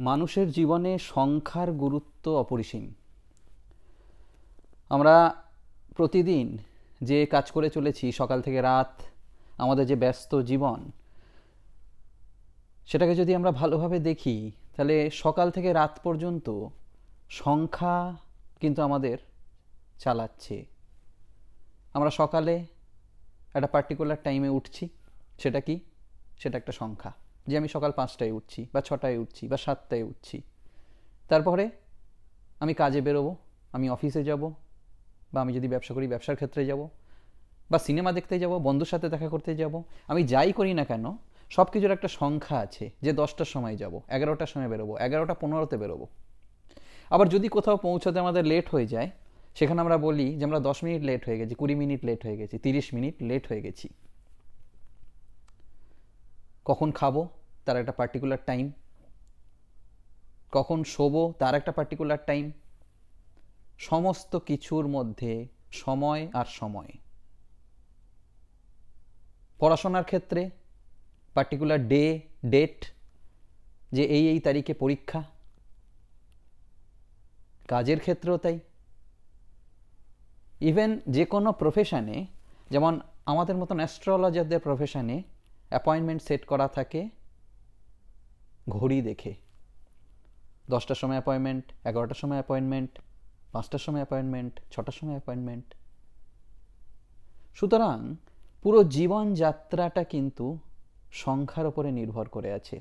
মানুষের জীবনে সংখ্যার গুরুত্ব অপরিসীম। আমরা প্রতিদিন যে কাজ করে চলেছি, সকাল থেকে রাত, আমাদের যে ব্যস্ত জীবন, সেটাকে যদি আমরা ভালোভাবে দেখি, তাহলে সকাল থেকে রাত পর্যন্ত সংখ্যা কিন্তু আমাদের চালাচ্ছে। আমরা সকালে একটা পার্টিকুলার টাইমে উঠছি, সেটা কি? সেটা একটা সংখ্যা। যে আমি সকাল পাঁচটায় উঠছি, বা ছটায় উঠছি, বা সাতটায় উঠছি। তারপরে আমি কাজে বেরোবো, আমি অফিসে যাব, বা আমি যদি ব্যবসা করি, ব্যবসার ক্ষেত্রে যাব, বা সিনেমা দেখতে যাব, বন্ধুর সাথে দেখা করতে যাব, আমি যাই করি না কেন সব কিছুর একটা সংখ্যা আছে যে দশটার সময় যাব, এগারোটার সময় বেরোবো, এগারোটা পনেরোতে বেরোবো। আবার যদি কোথাও পৌঁছাতে আমাদের লেট হয়ে যায়, সেখানে আমরা বলি যে আমরা দশ মিনিট লেট হয়ে গেছি, কুড়ি মিনিট লেট হয়ে গেছি, তিরিশ মিনিট লেট হয়ে গেছি। কখন খাব তার একটা পার্টিকুলার টাইম কখন শোবো তার একটা পার্টিকুলার টাইম সমস্ত কিছুর মধ্যে সময় আর সময়। পড়াশোনার ক্ষেত্রে পার্টিকুলার ডে ডেট যে এই এই তারিখে পরীক্ষা, কাজের ক্ষেত্রেও তাই। ইভেন যে কোনো প্রফেশানে যেমন আমাদের মতন অ্যাস্ট্রোলজারদের প্রফেশানে অ্যাপয়েন্টমেন্ট সেট করা থাকে, ঘড়ি দেখে। দশটার সময় অ্যাপয়েন্টমেন্ট, এগারোটার সময় অ্যাপয়েন্টমেন্ট, পাঁচটার সময় অ্যাপয়েন্টমেন্ট, ছটার সময় অ্যাপয়েন্টমেন্ট। সুতরাং পুরো জীবনযাত্রাটা কিন্তু সংখ্যার ওপরে নির্ভর করে আছে।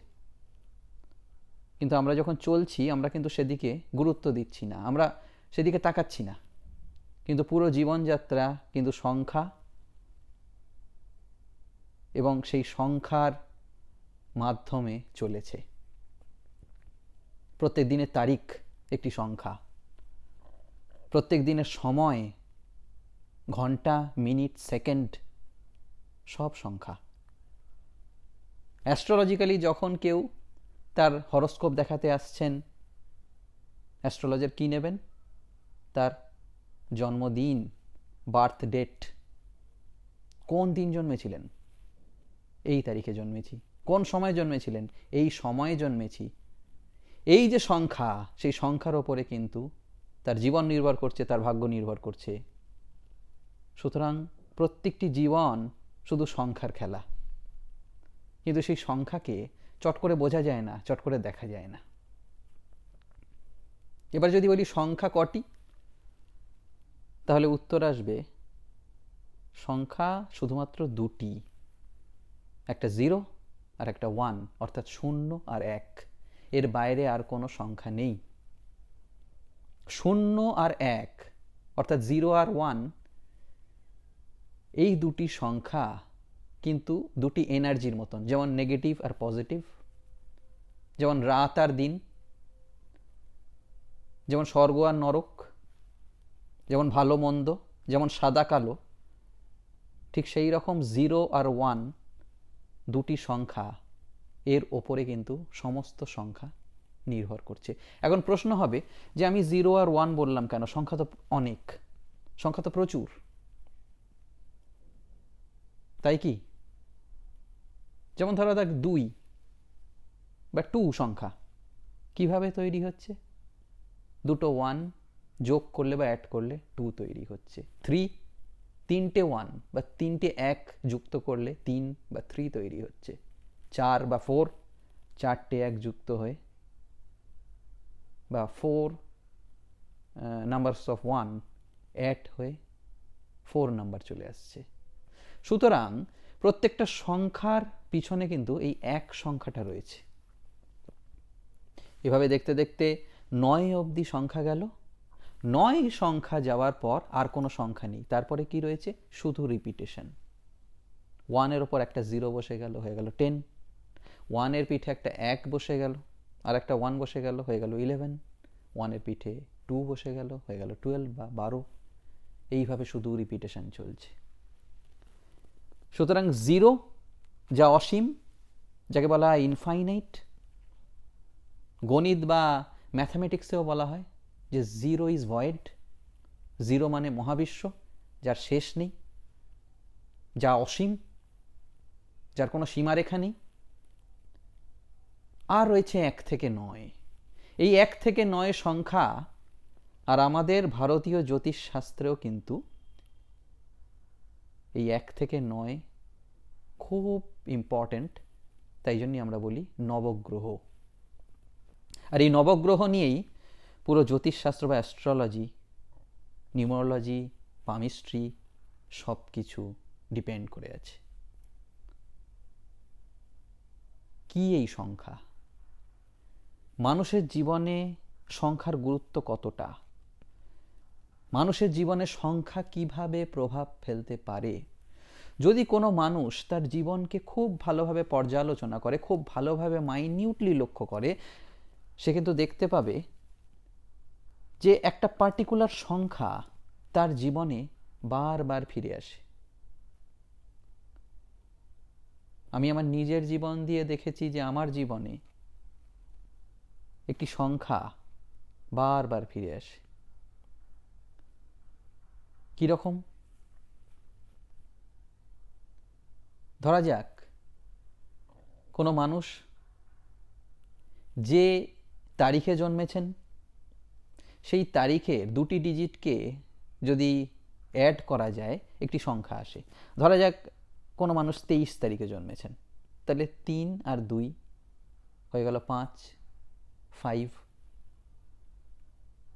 কিন্তু আমরা যখন চলছি, আমরা কিন্তু সেদিকে গুরুত্ব দিচ্ছি না, আমরা সেদিকে তাকাচ্ছি না। কিন্তু পুরো জীবনযাত্রা কিন্তু সংখ্যা এবং সেই সংখ্যার মাধ্যমে চলেছে। প্রত্যেক দিনের তারিখ একটি সংখ্যা। প্রত্যেক দিনের সময়, ঘণ্টা, মিনিট, সেকেন্ড, সব সংখ্যা। অ্যাস্ট্রোলজিক্যালি যখন কেউ তার হরস্কোপ দেখাতে আসছেন, অ্যাস্ট্রোলজার কী নেবেন? তার জন্মদিন, বার্থ ডেট। কোন দিন জন্মেছিলেন? এই তারিখে জন্মেছি। কোন সময় জন্মেছিলেন? এই সময়ে জন্মেছি। এই যে সংখ্যা, সেই সংখ্যার ওপরে কিন্তু তার জীবন নির্ভর করছে, তার ভাগ্য নির্ভর করছে। সুতরাং প্রত্যেকটি জীবন শুধু সংখ্যার খেলা। কিন্তু সেই সংখ্যাকে চট করে বোঝা যায় না, চট করে দেখা যায় না। এবার যদি বলি সংখ্যা কটি, তাহলে উত্তর আসবে, সংখ্যা শুধুমাত্র দুটি। একটা জিরো আর একটা ওয়ান, অর্থাৎ শূন্য আর এক। এর বাইরে আর কোনো সংখ্যা নেই। শূন্য আর এক, অর্থাৎ জিরো আর ওয়ান, এই দুটি সংখ্যা কিন্তু দুটি এনার্জির মতন, যেমন নেগেটিভ আর পজিটিভ, যেমন রাত আর দিন, যেমন স্বর্গ আর নরক, যেমন ভালো মন্দ, যেমন সাদা কালো, ঠিক সেই রকম জিরো আর ওয়ান দুটি সংখ্যা, এর ওপরে কিন্তু সমস্ত সংখ্যা নির্ভর করছে। এখন প্রশ্ন হবে যে আমি জিরো আর ওয়ান বললাম কেন? সংখ্যা তো অনেক। সংখ্যা তো প্রচুর। তাই কি? যেমন ধরো দেখ দুই বা টু সংখ্যা, কীভাবে তৈরি হচ্ছে? দুটো ওয়ান যোগ করলে বা অ্যাড করলে টু তৈরি হচ্ছে। থ্রি তিনটে ওয়ান বা তিনটে এক যুক্ত করলে তিন বা থ্রি তৈরি হচ্ছে। চার বা ফোর চারটে এক যুক্ত হয়ে বা four numbers of one add হয়ে ফোর নাম্বার চলে আসছে। সুতরাং প্রত্যেকটা সংখ্যার পিছনে কিন্তু এই এক সংখ্যাটা রয়েছে। এভাবে দেখতে দেখতে নয় অবধি সংখ্যা গেল নয় সংখ্যা যাওয়ার পর আর কোনো সংখ্যা নেই। তারপরে কি রয়েছে? শুধু রিপিটেশন ওয়ানের ওপর একটা জিরো বসে গেল, হয়ে গেল টেন ওয়ানের পিঠে একটা এক বসে গেল, আর একটা ওয়ান বসে গেল, হয়ে গেল ইলেভেন ওয়ানের পিঠে টু বসে গেল, হয়ে গেল টুয়েলভ বা বারো। এইভাবে শুধু রিপিটেশন চলছে। সুতরাং জিরো যা অসীম, যাকে বলা হয় ইনফাইনাইট গণিত বা ম্যাথামেটিক্সেও বলা হয়। যে জিরো ইজ ভয়েড জিরো মানে মহাবিশ্ব, যার শেষ নেই, যা অসীম, যার কোনো সীমারেখা নেই, আর রয়েছে এক থেকে নয়। এই এক থেকে নয় সংখ্যা, আর আমাদের ভারতীয় জ্যোতিষশাস্ত্রেও কিন্তু এই এক থেকে নয় খুব ইম্পর্ট্যান্ট তাই জন্যই আমরা বলি নবগ্রহ। আর এই নবগ্রহ নিয়েই পুরো জ্যোতিষশাস্ত্র বা অ্যাস্ট্রোলজি নিউমোলজি পামিস্ট্রি সব কিছু ডিপেন্ড করে আছে। কি এই সংখ্যা? মানুষের জীবনে সংখ্যার গুরুত্ব কতটা? মানুষের জীবনে সংখ্যা কীভাবে প্রভাব ফেলতে পারে? যদি কোনো মানুষ তার জীবনকে খুব ভালোভাবে পর্যালোচনা করে, খুব ভালোভাবে মাইনিউটলি লক্ষ্য করে, সে কিন্তু দেখতে পাবে যে একটা পার্টিকুলার সংখ্যা তার জীবনে বারবার ফিরে আসে। আমি আমার নিজের জীবন দিয়ে দেখেছি যে আমার জীবনে একটি সংখ্যা বারবার ফিরে আসে। কীরকম ধরা যাক, কোনো মানুষ যে তারিখে জন্মেছেন সেই তারিখে দুটি ডিজিটকে যদি অ্যাড করা যায়, একটি সংখ্যা আসে। ধরা যাক কোনো মানুষ তেইশ তারিখে জন্মেছেন। তাহলে তিন আর দুই হয়ে গেল পাঁচ ফাইভ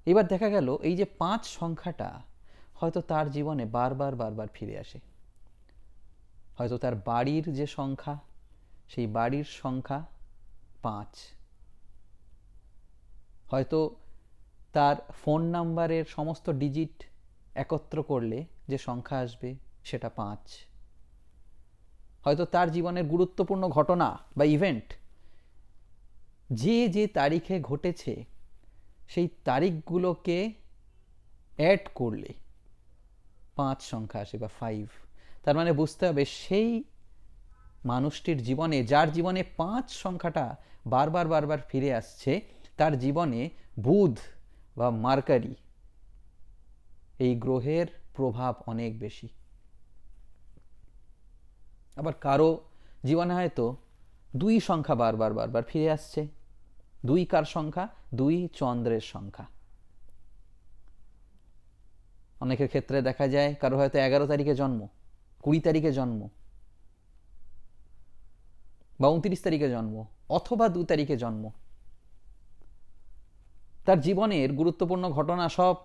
এবার দেখা গেল এই যে পাঁচ সংখ্যাটা হয়তো তার জীবনে বারবার বারবার ফিরে আসে। হয়তো তার বাড়ির যে সংখ্যা, সেই বাড়ির সংখ্যা পাঁচ। হয়তো তার ফোন নাম্বারের সমস্ত ডিজিট একত্র করলে যে সংখ্যা আসবে সেটা পাঁচ। হয়তো তার জীবনের গুরুত্বপূর্ণ ঘটনা বা ইভেন্ট যে যে তারিখে ঘটেছে সেই তারিখগুলোকে অ্যাড করলে পাঁচ সংখ্যা আসে বা ফাইভ তার মানে বুঝতে হবে সেই মানুষটির জীবনে, যার জীবনে পাঁচ সংখ্যাটা বারবার বারবার ফিরে আসছে, তার জীবনে বুধ বা মার্কারি, এই গ্রহের প্রভাব অনেক বেশি। আবার কারও জীবনে হয়তো দুই সংখ্যা বারবার বারবার ফিরে আসছে। দুই কার সংখ্যা? দুই চন্দ্রের সংখ্যা। অনেকের ক্ষেত্রে দেখা যায় কারও হয়তো এগারো তারিখে জন্ম, কুড়ি তারিখে জন্ম, বা উনত্রিশ তারিখে জন্ম, অথবা দু তারিখে জন্ম। তার জীবনের গুরুত্বপূর্ণ ঘটনা সব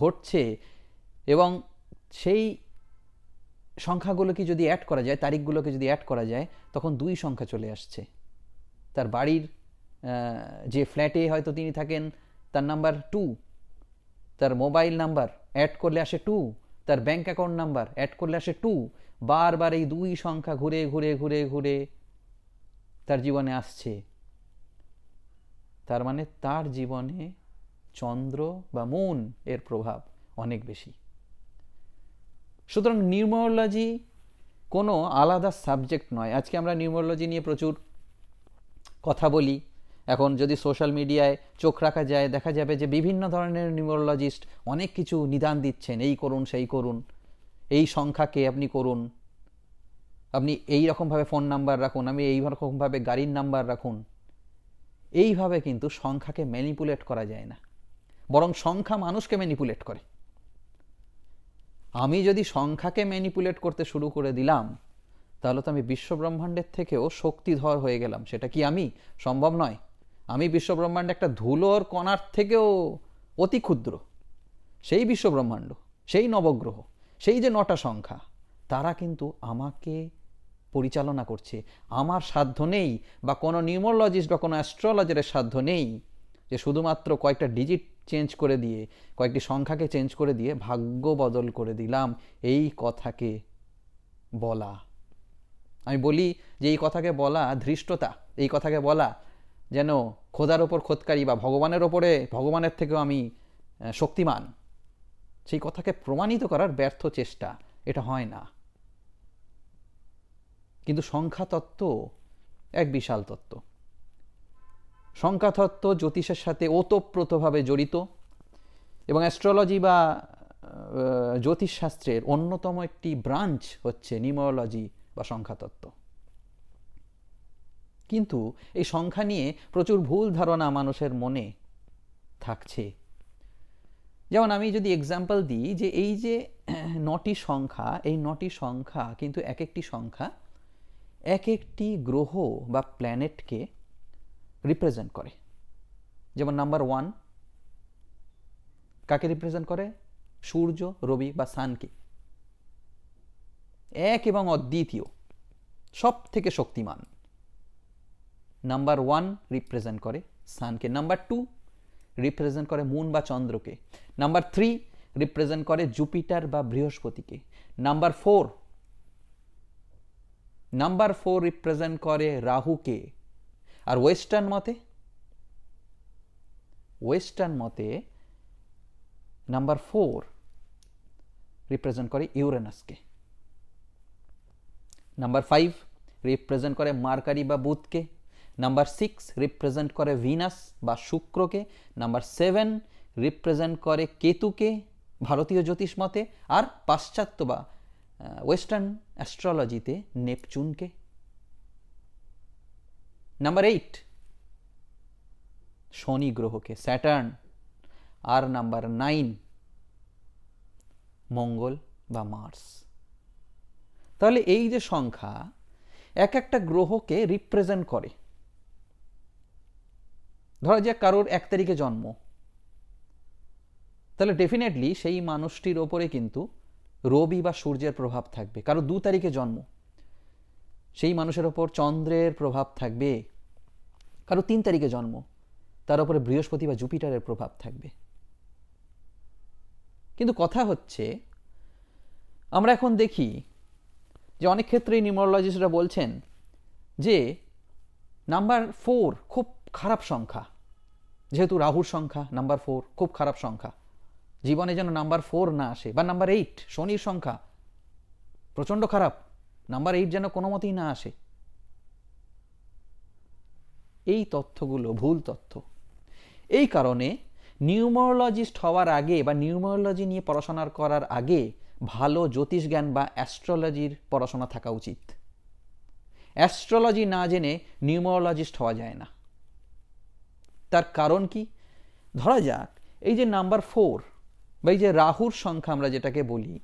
ঘটছে এবং সেই সংখ্যাগুলোকে যদি অ্যাড করা যায়, তারিখগুলোকে যদি অ্যাড করা যায়, তখন দুই সংখ্যা চলে আসছে। তার বাড়ির যে ফ্ল্যাটে হয়তো তিনি থাকেন, তার নাম্বার টু তার মোবাইল নাম্বার অ্যাড করলে আসে টু তার ব্যাংক অ্যাকাউন্ট নাম্বার অ্যাড করলে আসে টু বারবার এই দুই সংখ্যা ঘুরে ঘুরে ঘুরে ঘুরে তার জীবনে আসছে। তার মানে তার জীবনে চন্দ্র বা মুন এর প্রভাব অনেক বেশি। সুতরাং নিউমোলজি কোনো আলাদা সাবজেক্ট নয়। আজকে আমরা নিউমোলজি নিয়ে প্রচুর কথা বলি। এখন যদি সোশ্যাল মিডিয়ায় চোখ রাখা যায়, দেখা যাবে যে বিভিন্ন ধরনের নিউমোলজিস্ট অনেক কিছু নিদান দিচ্ছেন। এই করুন, সেই করুন, এই সংখ্যাকে আপনি করুন। আপনি এই রকমভাবে ফোন নাম্বার রাখুন, আমি এই রকমভাবে গাড়ির নাম্বার রাখুন। এইভাবে কিন্তু সংখ্যাকে ম্যানিপুলেট করা যায় না। বরং সংখ্যা মানুষকে ম্যানিপুলেট করে। আমি যদি সংখ্যাকে ম্যানিপুলেট করতে শুরু করে দিলাম, তাহলে তো আমি বিশ্বব্রহ্মাণ্ডের থেকেও শক্তিধর হয়ে গেলাম। সেটা কি আমি? সম্ভব নয়। আমি বিশ্বব্রহ্মাণ্ডে একটা ধুলোর কণার থেকেও অতি ক্ষুদ্র। সেই বিশ্বব্রহ্মাণ্ড, সেই নবগ্রহ, সেই যে নটা সংখ্যা, তারা কিন্তু আমাকে পরিচালনা করছে। আমার সাধ্য নেই বা কোনো নিউমোলজিস্ট বা কোনো অ্যাস্ট্রোলজারের সাধ্য নেই যে শুধুমাত্র কয়েকটা ডিজিট চেঞ্জ করে দিয়ে, কয়েকটি সংখ্যাকে চেঞ্জ করে দিয়ে ভাগ্য বদল করে দিলাম এই কথাকে বলা। আমি বলি যে এই কথাকে বলা ধৃষ্টতা, এই কথাকে বলা যেন খোদার ওপর খোদকারী বা ভগবানের ওপরে, ভগবানের থেকেও আমি শক্তিমান। সেই কথাকে প্রমাণিত করার ব্যর্থ চেষ্টা, এটা হয় না। কিন্তু সংখ্যা তত্ত্ব এক বিশাল তত্ত্ব। সংখ্যাতত্ত্ব জ্যোতিষের সাথে ওতপ্রোতভাবে জড়িত এবং অ্যাস্ট্রোলজি বা জ্যোতিষশাস্ত্রের অন্যতম একটি ব্রাঞ্চ হচ্ছে নিউমোলজি বা সংখ্যাতত্ত্ব। কিন্তু এই সংখ্যা নিয়ে প্রচুর ভুল ধারণা মানুষের মনে থাকছে। যেমন আমি যদি এক্সাম্পল দিই যে এই যে নটি সংখ্যা, এই নটি সংখ্যা কিন্তু এক একটি সংখ্যা এক একটি গ্রহ বা প্ল্যানেটকে রিপ্রেজেন্ট করে। যেমন নাম্বার ওয়ান কাকে রিপ্রেজেন্ট করে? সূর্য, রবি বা সানকে। এক এবং অদ্বিতীয় সব থেকে শক্তিমান। নাম্বার ওয়ান রিপ্রেজেন্ট করে সানকে। নাম্বার টু রিপ্রেজেন্ট করে মুন বা চন্দ্রকে। নাম্বার থ্রি রিপ্রেজেন্ট করে জুপিটার বা বৃহস্পতিকে। Number four number four represent করে রাহুকে। আর ওয়েস্টার্ন মতে? ওয়েস্টার্ন মতে নাম্বার ফোর রিপ্রেজেন্ট করে ইউরেনাসকে। নাম্বার ফাইভ রিপ্রেজেন্ট করে মার্কারি বা বুধকে নাম্বার সিক্স রিপ্রেজেন্ট করে ভিনাস বা শুক্রকে। নাম্বার সেভেন রিপ্রেজেন্ট করে কেতুকে, ভারতীয় জ্যোতিষ মতে। আর পাশ্চাত্য বা ওয়েস্টার্ন অ্যাস্ট্রোলজিতে নেপচুনকে নাম্বার এইট শনি গ্রহকে। স্যাটার্ন আর নাম্বার নাইন মঙ্গল বা মার্স তাহলে এই যে সংখ্যা, এক একটা গ্রহকে রিপ্রেজেন্ট করে। ধরা যাক কারোর এক তারিখে জন্ম। তাহলে ডেফিনেটলি সেই মানুষটির ওপরে কিন্তু রবি বা সূর্যের প্রভাব থাকবে। কারও দু তারিখে জন্ম, সেই মানুষের ওপর চন্দ্রের প্রভাব থাকবে। কারও তিন তারিখে জন্ম, তার উপরে বৃহস্পতি বা জুপিটারের প্রভাব থাকবে। কিন্তু কথা হচ্ছে, আমরা এখন দেখি যে অনেক ক্ষেত্রেই নিউমোলজিস্টরা বলছেন যে নাম্বার ফোর খুব খারাপ সংখ্যা, যেহেতু রাহুর সংখ্যা নাম্বার ফোর খুব খারাপ সংখ্যা। জীবনে যেন নাম্বার ফোর না আসে বা নাম্বার এইট, শনির সংখ্যা প্রচণ্ড খারাপ, নাম্বার এইট যেন কোনো মতেই না আসে। এই তথ্যগুলো ভুল তথ্য। এই কারণে নিউমোরোলজিস্ট হওয়ার আগে বা নিউমোরোলজি নিয়ে পড়াশোনা করার আগে ভালো জ্যোতিষ জ্ঞান বা অ্যাস্ট্রোলজির পড়াশোনা থাকা উচিত। অ্যাস্ট্রোলজি না জেনে নিউমোরোলজিস্ট হওয়া যায় না। তার কারণ কি? ধরা যাক, এই যে নাম্বার ফোর এই যে রাহুর সংখ্যা আমরা যেটাকে বলি,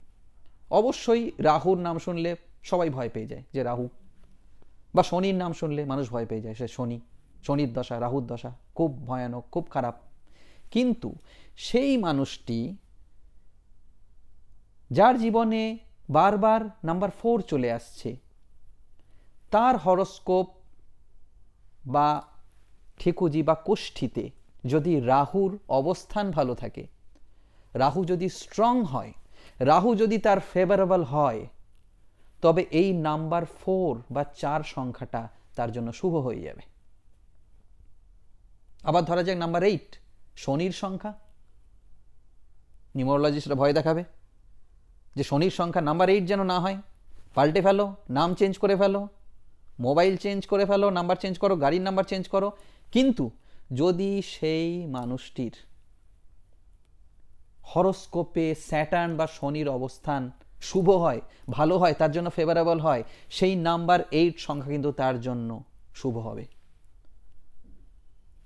অবশ্যই রাহুর নাম শুনলে সবাই ভয় পেয়ে যায় যে রাহু। বা শনির নাম শুনলে মানুষ ভয় পেয়ে যায়, সে শনি, শনির দশা, রাহুর দশা, খুব ভয়ানক, খুব খারাপ। কিন্তু সেই মানুষটি যার জীবনে বারবার নাম্বার ফোর চলে আসছে, তার হরস্কোপ বা ঠেকুজি বা কোষ্ঠীতে যদি রাহুর অবস্থান ভালো থাকে রাহু যদি স্ট্রং হয়, রাহু যদি তার ফেভারেবল হয়, তবে এই নাম্বার ফোর বা চার সংখ্যাটা তার জন্য শুভ হয়ে যাবে। আবার ধরা যাক নাম্বার এইট শনির সংখ্যা। নিউমোলজিস্টরা ভয় দেখাবে যে শনির সংখ্যা নাম্বার এইট যেন না হয়। পাল্টে ফেলো, নাম চেঞ্জ করে ফেলো মোবাইল চেঞ্জ করে ফেলো নাম্বার চেঞ্জ করো, গাড়ির নাম্বার চেঞ্জ করো। কিন্তু যদি সেই মানুষটির হরস্কোপে স্যাটার্ন বা শনির অবস্থান শুভ হয়, ভালো হয়, তার জন্য ফেভারেবল হয়, সেই নাম্বার এইট সংখ্যা কিন্তু তার জন্য শুভ হবে।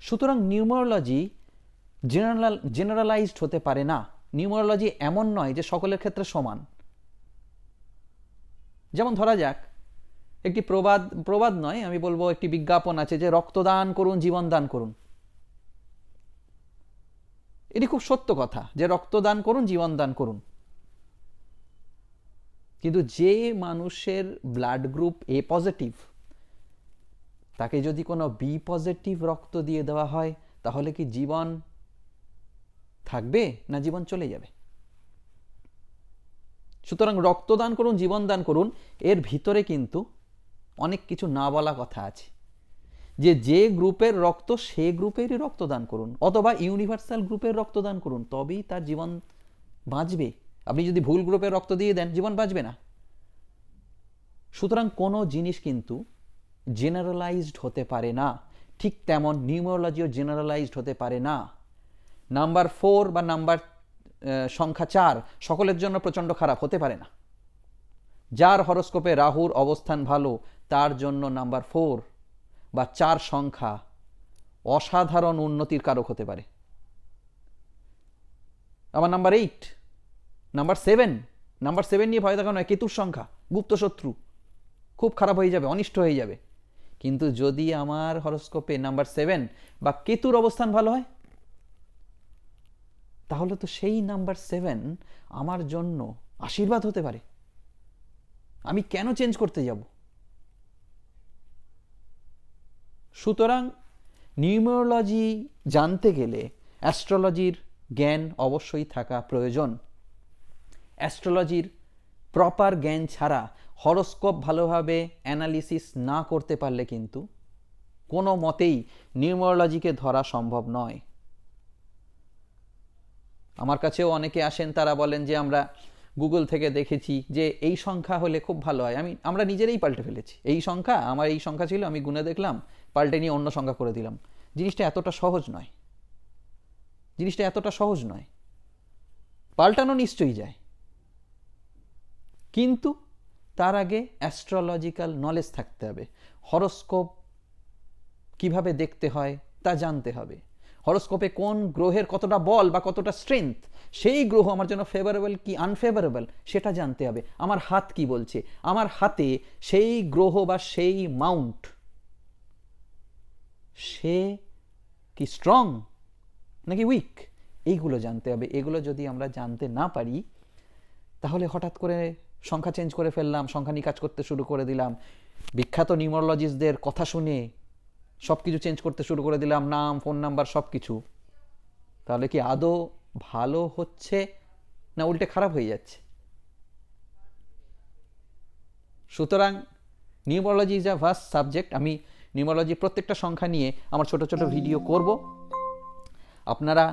সুতরাং নিউমোরোলজি জেনারেল জেনারেলাইজড হতে পারে না। নিউমোরোলজি এমন নয় যে সকলের ক্ষেত্রে সমান। যেমন ধরা যাক, একটি প্রবাদ প্রবাদ নয়, আমি বলব একটি বিজ্ঞাপন আছে যে রক্তদান করুন জীবন দান করুন। এটি খুব সত্য কথা যে রক্তদান করুন জীবন দান করুন। কিন্তু যে মানুষের ব্লাড গ্রুপ এ পজিটিভ তাকে যদি কোনো বি পজিটিভ রক্ত দিয়ে দেওয়া হয়, তাহলে কি জীবন থাকবে না জীবন চলে যাবে? সুতরাং রক্তদান করুন জীবন দান করুন, এর ভিতরে কিন্তু অনেক কিছু না বলা কথা আছে। যে যে গ্রুপের রক্ত, সে গ্রুপেরই রক্তদান করুন। অথবা ইউনিভার্সাল গ্রুপের রক্তদান করুন, তবেই তার জীবন বাঁচবে। আপনি যদি ভুল গ্রুপের রক্ত দিয়ে দেন, জীবন বাঁচবে না। সুতরাং কোনো জিনিস কিন্তু জেনারেলাইজড হতে পারে না। ঠিক তেমন নিউমোলজিও জেনারেলাইজড হতে পারে না। নাম্বার ফোর বা নাম্বার সংখ্যা চার সকলের জন্য প্রচণ্ড খারাপ, হতে পারে না। যার হরস্কোপে রাহুর অবস্থান ভালো, তার জন্য নাম্বার ফোর বা চার সংখ্যা অসাধারণ উন্নতির কারক হতে পারে। আমার number eight, number seven number seven নিয়ে ভয় দেখানো হয়, কেতুর সংখ্যা, গুপ্ত শত্রু। খুব খারাপ হয়ে যাবে, অনিষ্ট হয়ে যাবে। কিন্তু যদি আমার হরস্কোপে নাম্বার সেভেন বা কেতুর অবস্থান ভালো হয়, তাহলে তো সেই নাম্বার সেভেন আমার জন্য আশীর্বাদ হতে পারে। আমি কেন চেঞ্জ করতে যাব? সুতরাং নিউমোলজি জানতে গেলে অ্যাস্ট্রোলজির জ্ঞান অবশ্যই থাকা প্রয়োজন। অ্যাস্ট্রোলজির প্রপার জ্ঞান ছাড়া হরস্কোপ ভালোভাবে অ্যানালিসিস না করতে পারলে কিন্তু কোনো মতেই নিউমোলজিকে ধরা সম্ভব নয়। আমার কাছেও অনেকে আসেন, তারা বলেন যে আমরা গুগল থেকে দেখেছি যে এই সংখ্যা হলে খুব ভালো হয়। আমি, আমরা নিজেরাই পাল্টে ফেলেছি। এই সংখ্যা, আমার এই সংখ্যা ছিল, আমি গুনে দেখলাম। পাল্টে নিয়ে অন্য সংখ্যা করে দিলাম। জিনিসটা এতটা সহজ নয়। জিনিসটা এতটা সহজ নয়। পাল্টানো নিশ্চয়ই যায়। কিন্তু তার আগে অ্যাস্ট্রোলজিক্যাল নলেজ থাকতে হবে। হরস্কোপ কীভাবে দেখতে হয় তা জানতে হবে। হরস্কোপে কোন গ্রহের কতটা বল বা কতটা স্ট্রেংথ সেই গ্রহ আমার জন্য ফেভারেবল কি আনফেভারেবল সেটা জানতে হবে। আমার হাত কি বলছে? আমার হাতে সেই গ্রহ বা সেই মাউন্ট সে কি স্ট্রং নাকি উইক এইগুলো জানতে হবে। এগুলো যদি আমরা জানতে না পারি, তাহলে হঠাৎ করে সংখ্যা চেঞ্জ করে ফেললাম, সংখ্যা নিয়ে কাজ করতে শুরু করে দিলাম। বিখ্যাত নিউমোলজিস্টদের কথা শুনে সব কিছু চেঞ্জ করতে শুরু করে দিলাম, নাম ফোন নাম্বার সব কিছু তাহলে কি আদৌ ভালো হচ্ছে না উল্টে খারাপ হয়ে যাচ্ছে? সুতরাং numerology is a vast subject. আমি নিউমোলজি প্রত্যেকটা সংখ্যা নিয়ে আমার ছোট ছোট ভিডিও করব। আপনারা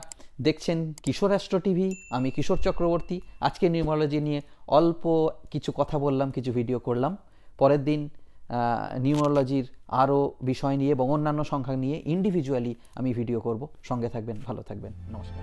দেখছেন কিশোর অ্যাস্ট্রো টিভি আমি কিশোর চক্রবর্তী। আজকে নিউমোলজি নিয়ে অল্প কিছু কথা বললাম, কিছু ভিডিও করলাম। পরের দিন নিউমোলজির আরও বিষয় নিয়ে এবং অন্যান্য সংখ্যা নিয়ে ইন্ডিভিজুয়ালি আমি ভিডিও করব। সঙ্গে থাকবেন, ভালো থাকবেন, নমস্কার।